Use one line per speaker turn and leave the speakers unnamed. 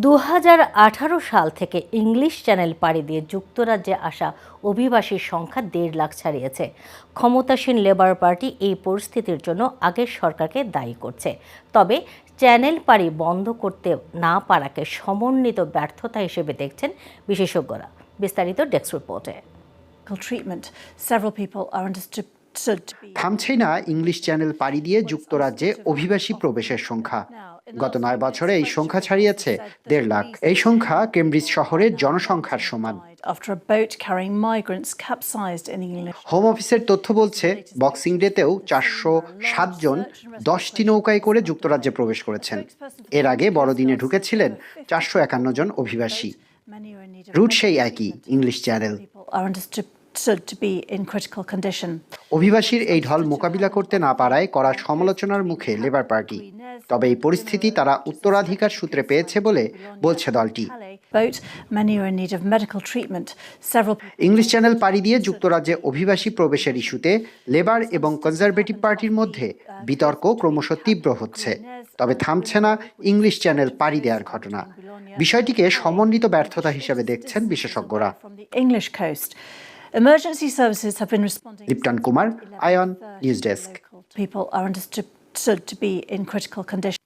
দু হাজার আঠারো সাল থেকে ইংলিশ চ্যানেল পাড়ি দিয়ে যুক্তরাজ্যে আসা অভিবাসীর সংখ্যা দেড় লাখ ছাড়িয়েছে। ক্ষমতাসীন লেবার পার্টি এই পরিস্থিতির জন্য আগের সরকারকে দায়ী করছে। তবে চ্যানেল পাড়ি বন্ধ করতে না পারাকে সমন্বিত ব্যর্থতা হিসেবে দেখছেন বিশেষজ্ঞরা। বিস্তারিত ডেস্ক রিপোর্টে.
থামছেই না ইংলিশ চ্যানেল পাড়ি দিয়ে যুক্তরাজ্যে অভিবাসী প্রবেশের সংখ্যা। গত নয় বছরে এই সংখ্যা ছাড়িয়েছে দেড় লাখ। এই সংখ্যা কেমব্রিজ শহরের জনসংখ্যার সমান. হোম অফিসের তথ্য বলছে, বক্সিং ডেতেও চারশো সাতজন দশটি নৌকায় করে যুক্তরাজ্যে প্রবেশ করেছেন। এর আগে বড়দিনে ঢুকেছিলেন চারশো একান্ন জন অভিবাসী। রুট সেই একই, English channel.
To be in critical condition.
অভিবাসীর এই ঢল মোকাবিলা করতে না পারায় করা সমালোচনার মুখে লেবার পার্টি তবে এই পরিস্থিতি তারা উত্তরাধিকার সূত্রে পেয়েছে বলে বলছে দলটি। ইংলিশ চ্যানেল পাড়ি দিয়ে যুক্তরাজ্যে অভিবাসী প্রবেশের ইস্যুতে লেবার এবং কনজারভেটিভ পার্টির মধ্যে বিতর্ক ক্রমশ তীব্র হচ্ছে। তবে থামছে না ইংলিশ চ্যানেল পাড়ি দেওয়ার ঘটনা। বিষয়টিকে সমন্বিত ব্যর্থতা হিসেবে দেখছেন বিশেষজ্ঞরা।
Coast. Emergency services have been responding.
Lipton Kumar, Ion News Desk.
People are understood to be in critical condition.